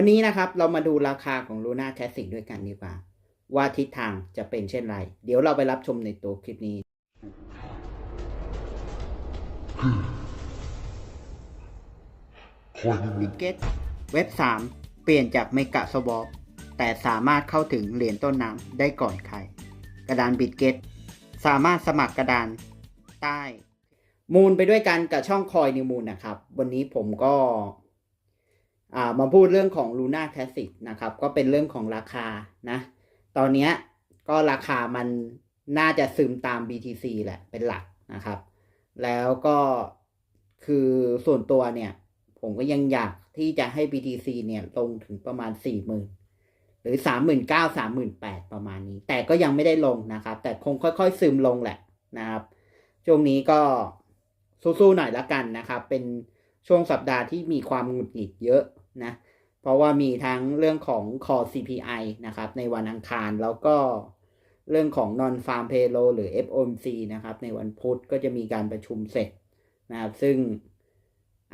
วันนี้นะครับเรามาดูราคาของ Luna Classic ด้วยกันดีกว่า ว่าทิศทางจะเป็นเช่นไร เดี๋ยวเราไปรับชมในตัวคลิปนี้บิตเกตเว็บ 3 เปลี่ยนจากเมกะสวอปแต่สามารถเข้าถึงเหรียญต้นน้ำได้ก่อนใคร กระดานบิตเกตสามารถสมัครกระดานใต้ มูลไปด้วยกันกับช่องคอยนิวมูลนะครับ วันนี้ผมก็ อ่ามาพูดเรื่องของ Luna Classic นะครับ ก็เป็นเรื่องของราคานะ ตอนนี้ก็ราคามันน่าจะซึมตาม BTC แหละเป็นหลักนะครับ แล้วก็คือส่วนตัวเนี่ย ผมก็ยังอยากที่จะให้ BTC เนี่ยลงถึงประมาณ 40,000 หรือ 39,000 38,000 ประมาณนี้ แต่ก็ยังไม่ได้ลงนะครับ แต่คงค่อยๆ ซึมลงแหละนะครับ ช่วงนี้ก็สู้ๆหน่อยละกันนะครับ เป็นช่วงสัปดาห์ที่มีความหงุดหงิดเยอะ นะเพราะว่ามีทั้งเรื่องของ Core CPI นะครับในวันอังคารแล้วก็เรื่องของ Non Farm Payroll หรือ FOMC นะครับในวันพุธก็จะมีการประชุมเสร็จนะครับ ซึ่ง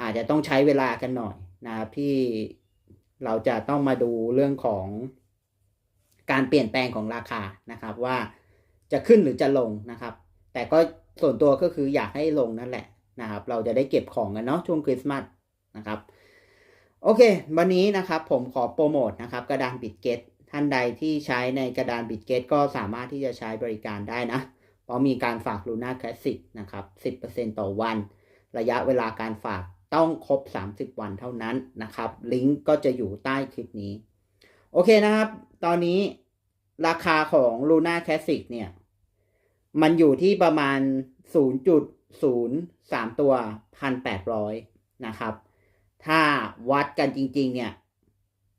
อาจจะต้องใช้เวลากันหน่อยนะครับที่เราจะต้องมาดูเรื่องของการเปลี่ยนแปลงของราคานะครับว่าจะขึ้นหรือจะลงนะครับ แต่ก็ส่วนตัวก็คืออยากให้ลงนั่นแหละนะครับ เราจะได้เก็บของกันเนาะช่วงคริสต์มาสนะครับ โอเค วันนี้นะครับผมขอโปรโมทนะครับกระดานบิตเกตท่านใดที่ใช้ในกระดานบิตเกตก็สามารถที่จะใช้บริการได้นะ เพราะมีการฝาก Luna Classic นะครับ 10%ต่อวัน ระยะเวลาการฝากต้องครบ 30 วันเท่านั้นนะครับ ลิงก์ก็จะอยู่ใต้คลิปนี้ โอเคนะครับ ตอนนี้ราคาของ Luna Classic เนี่ย มันอยู่ที่ประมาณ 0.03 ตัว 1,800 นะครับ ถ้าวัดกันจริง ๆ เนี่ย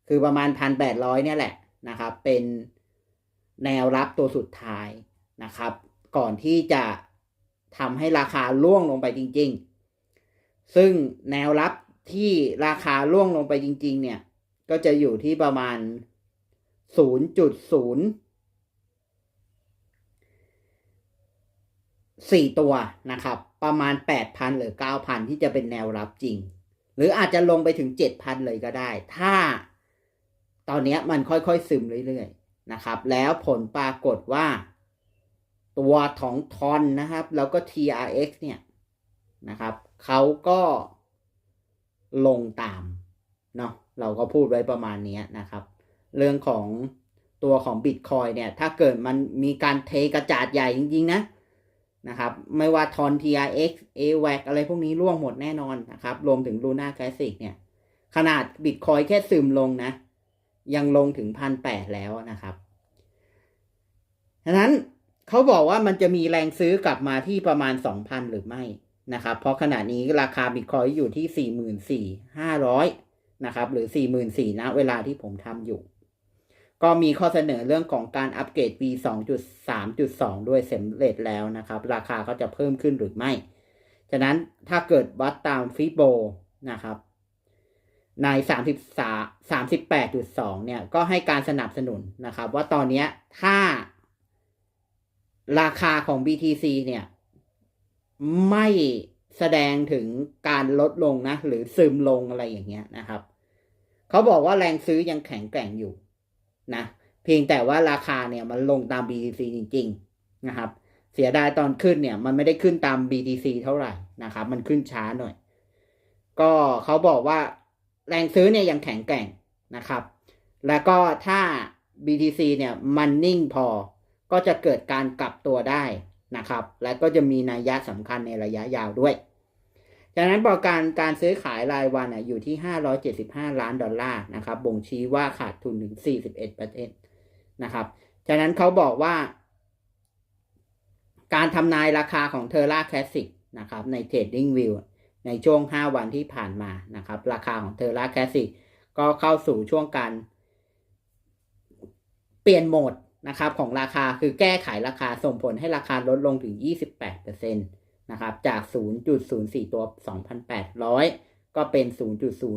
คือประมาณ1,800เนี่ยแหละนะครับ เป็นแนวรับตัวสุดท้ายนะครับ ก่อนที่จะทำให้ราคาล่วงลงไปจริง ๆ ซึ่งแนวรับที่ราคาล่วงลงไปจริง ๆ เนี่ย ก็จะอยู่ที่ประมาณ 0.0สี่ตัวนะครับ ประมาณ 8,000 หรือ 9,000 ที่จะเป็นแนวรับจริง หรืออาจจะลงไปถึง7,000เลยก็ได้ ถ้าตอนนี้มันค่อยๆซึมเรื่อยๆนะครับ แล้วผลปรากฏว่า ตัวของทอนนะครับ แล้วก็ TRX เนี่ยนะครับเขาก็ลงตามเนาะเราก็พูดไว้ประมาณนี้นะครับ เรื่องของตัวของ Bitcoin เนี่ย ถ้าเกิดมันมีการเทกระจาดใหญ่จริง ๆ นะ นะครับ ไม่ว่าทอน TRX AWAC อะไรพวกนี้ร่วงหมดแน่นอนนะครับ รวมถึง Luna Classic เนี่ย ขนาด Bitcoin แค่ซึมลงนะ ยังลงถึงพันแปดแล้วนะครับฉะนั้นเขาบอกว่ามันจะมีแรงซื้อกลับมาที่ประมาณ 2,000 หรือไม่นะครับ เพราะขณะนี้ราคา Bitcoin อยู่ที่ 44,500 นะครับ หรือ 44,000นะเวลาที่ผมทำอยู่ ก็มีข้อเสนอเรื่องของการอัปเกรด V 2.3.2 ด้วยสำเร็จแล้วนะครับ ราคาก็จะเพิ่มขึ้นหรือไม่ ฉะนั้นถ้าเกิดวัดตามฟิโบนะครับใน 33 38.2 เนี่ย ก็ให้การสนับสนุนนะครับ ว่าตอนนี้ถ้าราคาของ BTC เนี่ย ไม่แสดงถึงการลดลงนะ หรือซึมลงอะไรอย่างเงี้ยนะครับ เขาบอกว่าแรงซื้อยังแข็งแกร่งอยู่ นะเพียงแต่ว่าราคาเนี่ยมันลงตาม BTC จริง ๆ นะครับ เสียดายตอนขึ้นเนี่ย มันไม่ได้ขึ้นตาม BTC เท่าไหร่นะครับ มันขึ้นช้าหน่อย ก็เขาบอกว่าแรงซื้อเนี่ยยังแข็งแกร่งนะครับ แล้วก็ถ้า BTC เนี่ยมันนิ่งพอ ก็จะเกิดการกลับตัวได้นะครับ และก็จะมีนัยยะสำคัญในระยะยาวด้วย จากนั้นประการการซื้อขายรายวันอยู่ที่ 575 ล้านดอลลาร์นะครับบ่งชี้ว่าขาดทุนถึง 41ประเทศนะครับจากนั้นเขาบอกว่า การทำนายราคาของเทอร่าแคสสิกนะครับใน Trading View ในช่วง 5 วันที่ผ่านมานะครับ ราคาของเทอร่าแคสสิกก็เข้าสู่ช่วงการ เปลี่ยนโหมดนะครับของราคาคือแก้ไขราคาส่งผลให้ราคาลดลงถึง 28% นะครับ จาก 0.04 ตัว 2,800 ก็เป็น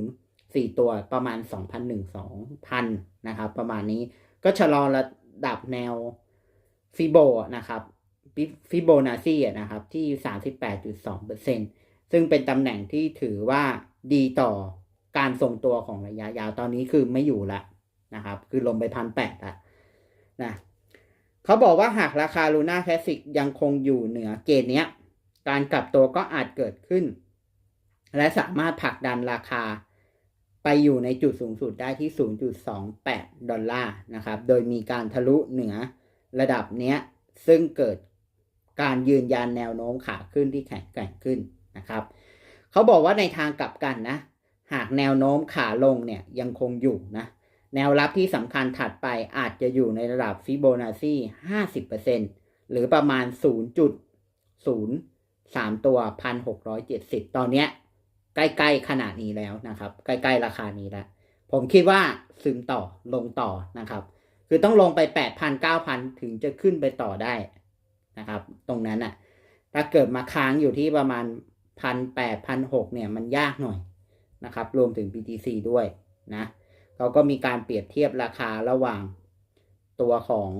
0.04 ตัวประมาณ 2,001 2,000 นะครับ ประมาณนี้ก็ชะลอระดับแนวฟิโบนะครับฟิโบนัชชีนะครับที่ 38.2%ซึ่งเป็นตำแหน่งที่ถือว่าดีต่อการทรงตัวของระยะยาวตอนนี้คือไม่อยู่ละนะครับ คือลงไปพันแปดละนะเขาบอกว่าหากราคาลูน่าแคสสิกยังคงอยู่เหนือเกณฑ์เนี้ย การกลับตัวก็อาจเกิดขึ้น และสามารถผลักดันราคาไปอยู่ในจุดสูงสุดได้ที่ 0.28 ดอลลาร์นะครับ โดยมีการทะลุเหนือระดับเนี้ย ซึ่งเกิดการยืนยันแนวโน้มขาขึ้นที่แข็งแกร่งขึ้นนะครับ เขาบอกว่าในทางกลับกันนะ หากแนวโน้มขาลงเนี่ยยังคงอยู่นะ แนวรับที่สำคัญถัดไปอาจจะอยู่ในระดับฟิโบนัชชี50%หรือประมาณ 0.03ตัว1,670ตอนเนี้ย ใกล้ๆขนาดนี้แล้วนะครับ ใกล้ๆราคานี้แล้วผมคิดว่าซึมต่อลงต่อนะครับ คือต้องลงไป8,000 9,000ถึงจะขึ้นไปต่อได้นะครับ ตรงนั้นอะ่ะ ถ้าเกิดมาค้างอยู่ที่ประมาณ1,800 1,600เนี่ยมันยากหน่อยนะครับ รวมถึง BTC ด้วยนะเขาก็มีการเปรียบเทียบราคาระหว่างตัวของ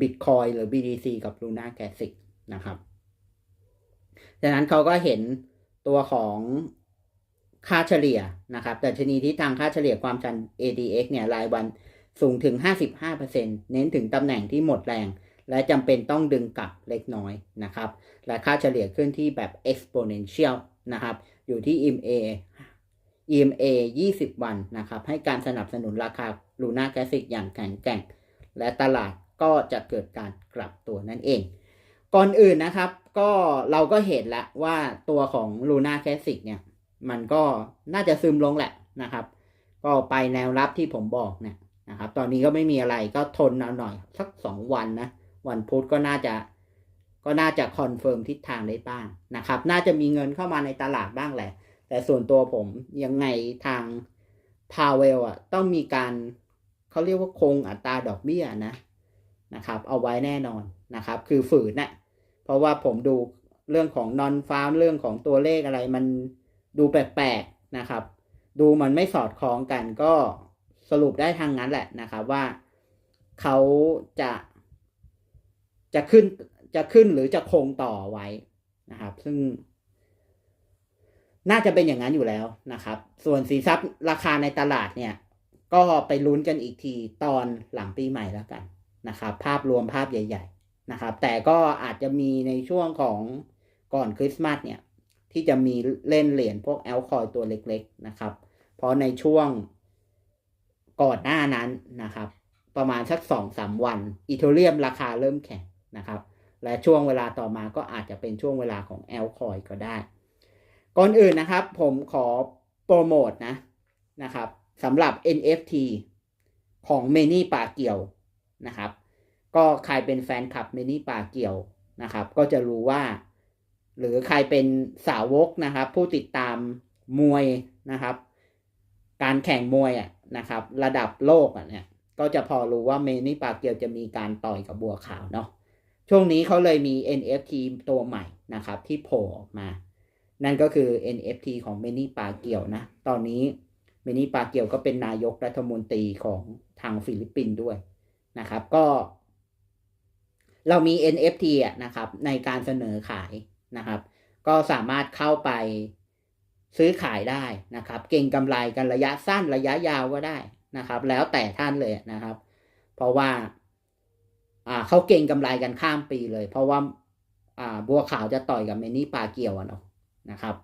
Bitcoin หรือ BTC กับ Luna Classic นะครับ ดังนั้นเขาก็เห็นตัวของค่าเฉลี่ยนะครับ แต่ชนีที่ทางค่าเฉลี่ยความชัน ADX เนี่ยรายวันสูงถึง 55%เน้นถึงตำแหน่งที่หมดแรง และจำเป็นต้องดึงกลับเล็กน้อยนะครับ และค่าเฉลี่ยขึ้นที่แบบ exponential นะครับ อยู่ที่ EMA EMA 20 วันนะครับ ให้การสนับสนุนราคาลูน่าแกสิกอย่างแข็งแกร่ง และตลาดก็จะเกิดการกลับตัวนั่นเอง ก่อนอื่นนะครับ ก็เราก็เห็นแล้วว่าตัวของ Luna Classic เนี่ย มันก็น่าจะซึมลงแหละนะครับ ก็ไปแนวรับที่ผมบอกเนี่ยนะครับ ตอนนี้ก็ไม่มีอะไรก็ทนเอาหน่อย สักสองวันนะ วันพุธก็น่าจะก็น่าจะคอนเฟิร์มทิศทางได้บ้างนะครับ น่าจะมีเงินเข้ามาในตลาดบ้างแหละ แต่ส่วนตัวผมยังไงทางพาเวลอะต้องมีการเขาเรียกว่าคงอัตราดอกเบี้ยนะนะครับ เอาไว้แน่นอนนะครับ คือฝืนนะ่ะ ราะว่าผมดูเรื่องของนอนฟาร์มเรื่องของตัวเลขอะไรมันดูแปลกๆนะครับ ดูมันไม่สอดคล้องกันก็สรุปได้ทางนั้นแหละนะครับว่าเขาจะจะขึ้นจะขึ้นหรือจะคงต่อไว้นะครับ ซึ่ง น่าจะเป็นอย่างนั้นอยู่แล้วนะครับ ส่วนสีทรัพย์ราคาในตลาดเนี่ย ก็ไปลุ้นกันอีกทีตอนหลังปีใหม่แล้วกันนะครับ ภาพรวมภาพใหญ่ ๆ นะครับ แต่ก็อาจจะมีในช่วงของก่อนคริสต์มาสเนี่ย ที่จะมีเล่นเหรียญพวกแอลคอยตัวเล็กๆนะครับ เพราะในช่วงก่อนหน้านั้นนะครับ ประมาณสักสองสามวันอีโทเรียมราคาเริ่มแข็งนะครับ และช่วงเวลาต่อมาก็อาจจะเป็นช่วงเวลาของแอลคอยก็ได้ ก่อนอื่นนะครับ ผมขอโปรโมทนะนะครับสำหรับ NFT ของเมนี่ป่าเกี่ยวนะครับ ก็ใครเป็นแฟนคลับเมนี่ป่าเกี่ยวนะครับ ก็จะรู้ว่า หรือใครเป็นสาวกนะครับ ผู้ติดตามมวยนะครับ การแข่งมวยอะนะครับ ระดับโลกอะเนี่ยก็จะพอรู้ว่าเมนี่ปาเกียวจะมีการต่อยกับบัวขาวเนาะช่วงนี้เขาเลยมี NFT ตัวใหม่นะครับ ที่โผล่ออกมา นั่นก็คือ NFT ของเมนี่ปาเกียวนะ ตอนนี้เมนี่ปาเกียวก็เป็นนายกรัฐมนตรีของทางฟิลิปปินส์ด้วยนะครับ ก็ เรามี NFT อะนะครับ ในการเสนอขายนะครับ ก็สามารถเข้าไปซื้อขายได้นะครับ เก่งกำไรกันระยะสั้นระยะยาวก็ได้นะครับ แล้วแต่ท่านเลยนะครับ เพราะว่าอ่าเขาเก่งกำไรกันข้ามปีเลย เพราะว่าอ่าบัวขาวจะต่อยกับเมนี่ปลาเกี่ยวเนาะนะครับ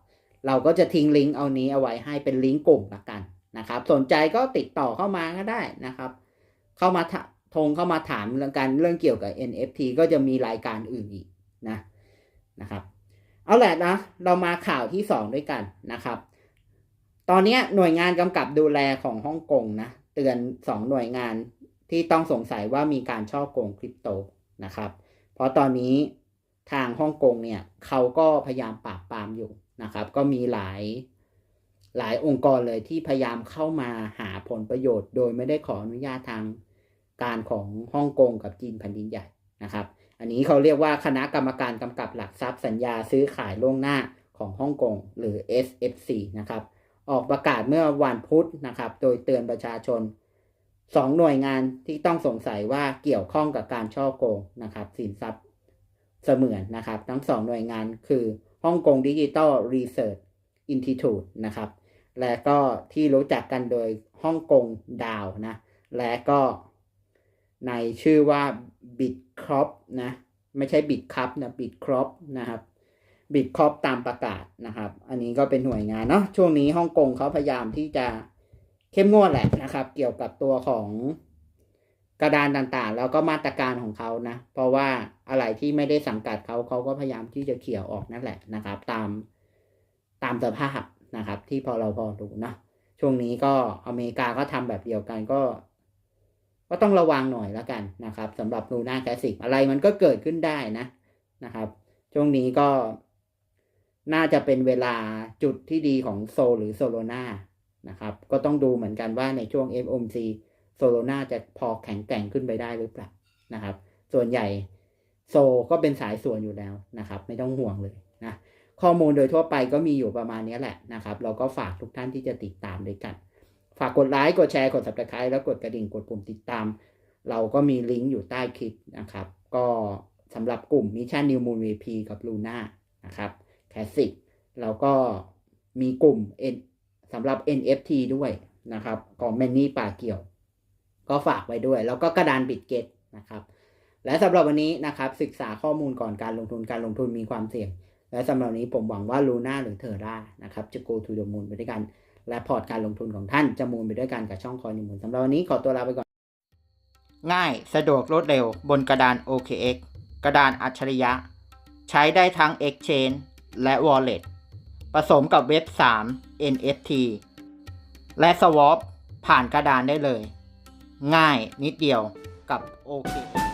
เราก็จะทิ้งลิงก์เอานี้เอาไว้ให้เป็นลิงก์กลุ่มละกันนะครับ สนใจก็ติดต่อเข้ามาก็ได้นะครับ เข้ามา ทงเข้ามาถามเรื่องการเรื่องเกี่ยวกับ NFT ก็จะมีรายการอื่นอีกนะนะครับ เอาแหละนะ เรามาข่าวที่สองด้วยกันนะครับ ตอนนี้หน่วยงานกำกับดูแลของฮ่องกงนะเตือนสองหน่วยงานที่ต้องสงสัยว่ามีการช่อโกงคริปโตนะครับ เพราะตอนนี้ทางฮ่องกงเนี่ยเขาก็พยายามปราบปรามอยู่นะครับ ก็มีหลายหลายองค์กรเลยที่พยายามเข้ามาหาผลประโยชน์ โดยไม่ได้ขออนุญาตทาง การของฮ่องกงกับจีนแผ่นดินใหญ่นะครับ อันนี้เขาเรียกว่าคณะกรรมการกำกับหลักทรัพย์สัญญาซื้อขายล่วงหน้าของฮ่องกงหรือ SFC นะครับ ออกประกาศเมื่อวันพุธนะครับ โดยเตือนประชาชนสองหน่วยงานที่ต้องสงสัยว่าเกี่ยวข้องกับการช่อโกงนะครับสินทรัพย์เสมือนนะครับ ทั้งสองหน่วยงานคือฮ่องกงดิจิตอลรีเสิร์ชอินทิทูดนะครับ และก็ที่รู้จักกันโดยฮ่องกงดาวนะ และก็ ในชื่อว่า Bitcrop นะไม่ใช่บิตคัพนะบิตครอปนะครับบิตครอปตามประกาศนะครับ อันนี้ก็เป็นหน่วยงานเนาะช่วงนี้ฮ่องกงเขาพยายามที่จะเข้มงวดแหละนะครับ เกี่ยวกับตัวของกระดานต่างๆ แล้วก็มาตรการของเขานะ เพราะว่าอะไรที่ไม่ได้สังกัดเขาเขาก็พยายามที่จะเขี่ยออกนั่นแหละนะครับ ตามตามสภาพนะครับ ที่พอเราพอดูนะช่วงนี้ก็อเมริกาก็ทำแบบเดียวกันก็ ก็ต้องระวังหน่อยแล้วกันนะครับสำหรับลูน่าแคสสิกอะไรมันก็เกิดขึ้นได้นะนะครับช่วงนี้ก็น่าจะเป็นเวลาจุดที่ดีของโซหรือโซโลนานะครับ ก็ต้องดูเหมือนกันว่าในช่วง FOMC โซโลนาจะพอแข็งแกร่งขึ้นไปได้หรือเปล่านะครับ ส่วนใหญ่โซก็เป็นสายส่วนอยู่แล้วนะครับ ไม่ต้องห่วงเลยนะข้อมูลโดยทั่วไปก็มีอยู่ประมาณนี้แหละนะครับ เราก็ฝากทุกท่านที่จะติดตามด้วยกัน ฝากกดไลค์กดแชร์กด subscribe แล้วกดกระดิ่งกดปุ่มติดตาม เราก็มีลิงก์อยู่ใต้คลิปนะครับ ก็สำหรับกลุ่ม Mission New Moon VP กับ Luna นะครับ Classic แล้วก็มีกลุ่ม N สำหรับ NFT ด้วยนะครับของแมนนี่ป่าเกี่ยว ก็ฝากไว้ด้วย แล้วก็กระดานบิตเกตนะครับ และสำหรับวันนี้นะครับ ศึกษาข้อมูลก่อนการลงทุนการลงทุนมีความเสี่ยง และสำหรับนี้ผมหวังว่า Luna หรือเทอร่านะครับ จะ go to the moon ไปด้วยกัน และพอร์ตการลงทุนของท่านจะมูลไปด้วยกันกับช่องคอยนิมูลสำหรับวันนี้ขอตัวลาไปก่อน ง่ายสะดวกรวดเร็วบนกระดาน OKX กระดานอัจฉริยะ ใช้ได้ทั้ง Exchange และ Wallet ผสมกับเว็บ 3 NFT และ Swap ผ่านกระดานได้เลย ง่ายนิดเดียวกับ OKX